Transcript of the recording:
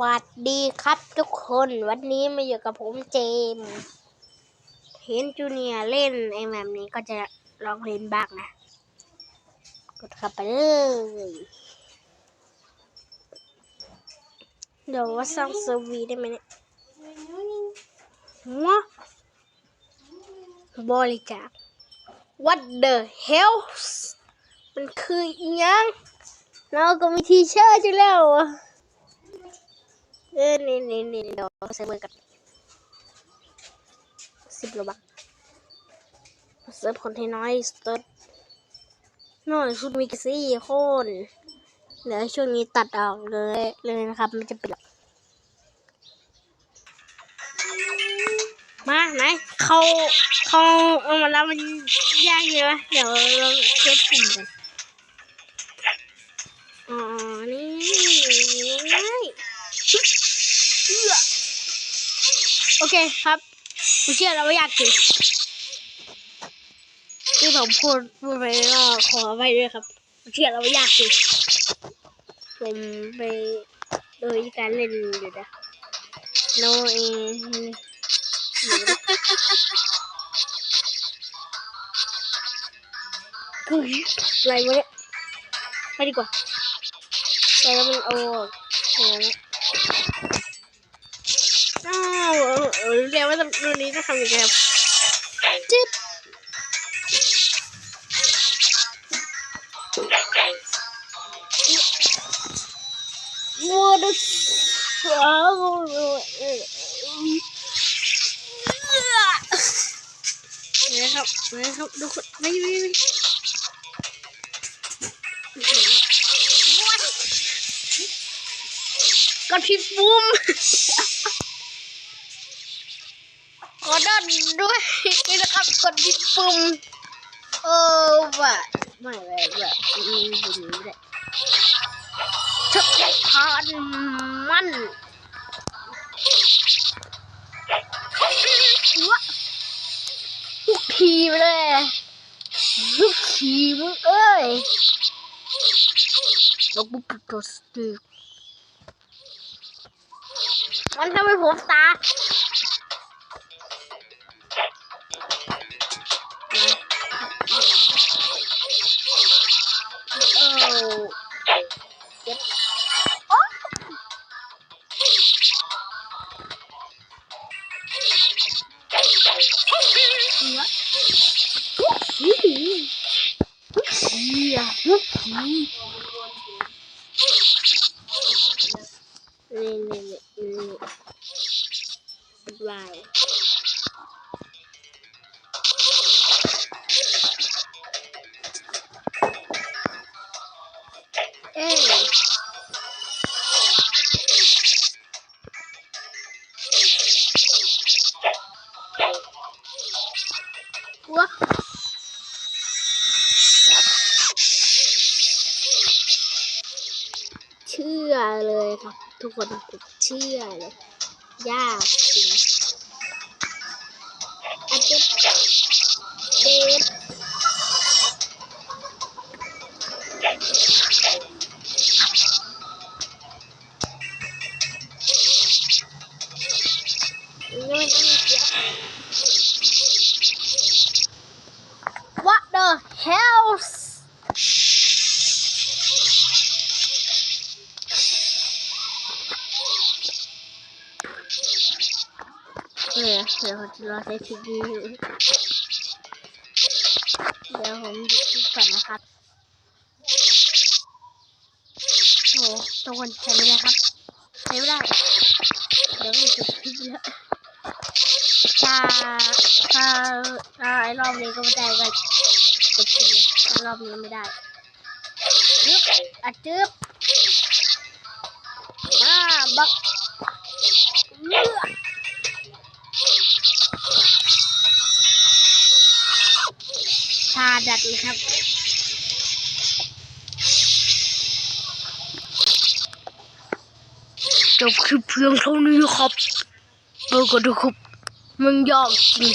วัสดีครับทุกคนวันนี้มาอยู่กับผมเจมส์เห็นจูเนียเล่นไอ้แบบนี้ก็จะร้องเพลงบ้างนะ กดเข้าไปเลยเดี๋ยวว่าสร้างเซอร์วีได้ไหมเนี่ยหัวบริจาค What the hell มันคือยังเราก็มีทีเชิร์ตอยู่แล้วอะ เออนี่นี่นี่เดี๋ยวใส่เบอร์กันสิบโลบักเซิร์ฟคนให้น้อยสุดน้อยสุดมีแค่สี่คนเดี๋ยวช่วงนี้ตัดออกเลยเลยนะครับมันจะเป็นมาไหนเขาเขาเอามาแล้วมันยากเลยวะเดี๋ยวเราเช็คกลุ่มกันอ๋อนี่ง่ายเอื้อ โอเคครับผมเชื่อแล้วว่าอยากถึงที่ผมพูดพูดไปก็ขอไปด้วยครับผมเชื่อแล้วว่าอยากถึงผมไปโดยการเล่นอยู่นะโนเองเฮ้ยอะไรวะเนี่ยไปดีกว่าไปแล้วมันเอาออกเอาละ อ้าวเออเออเรียกว่ารุ่นนี้จะทำยังไงครับจิ๊บวัวดุสาวนะครับนะครับดูคนไม่ไม่ไม่ กดผิดปุ่มขอโทษด้วยนี่นะครับกดผิดปุ่มโอ้ว่ะไม่ไม่ไม่อืมบุญเลยชุดทานมันวะทุกทีเลยทุกทีมึงเอ้ยแล้วกูปิดตัวสติ๊ก มันทำให้ผมตาโอ้เจ็ บายเอ้ว้าชื่อเลยครับ ทุกคนผมเชื่อเลย ยากจริง อ เนี่ยเดี๋ยวผมจะรอใช้ทีวีอยู่เดี๋ยวผมหยุดคลิปก่อนนะครับโอ้ทุกคนใช้ไม่ได้ครับใช้ไม่ได้เดี๋ยวผมจะคลิปแล้วถ้าถ้าถ้าไอ้รอบนี้ก็ไม่ได้ก็กดคลิปเลยถ้ารอบนี้ไม่ได้จึ๊บอะจึ๊บอ่าบัก ดัดเลยครับจบคลิปเพียงเท่านี้ครับเออก็ดูครับมันยากจริง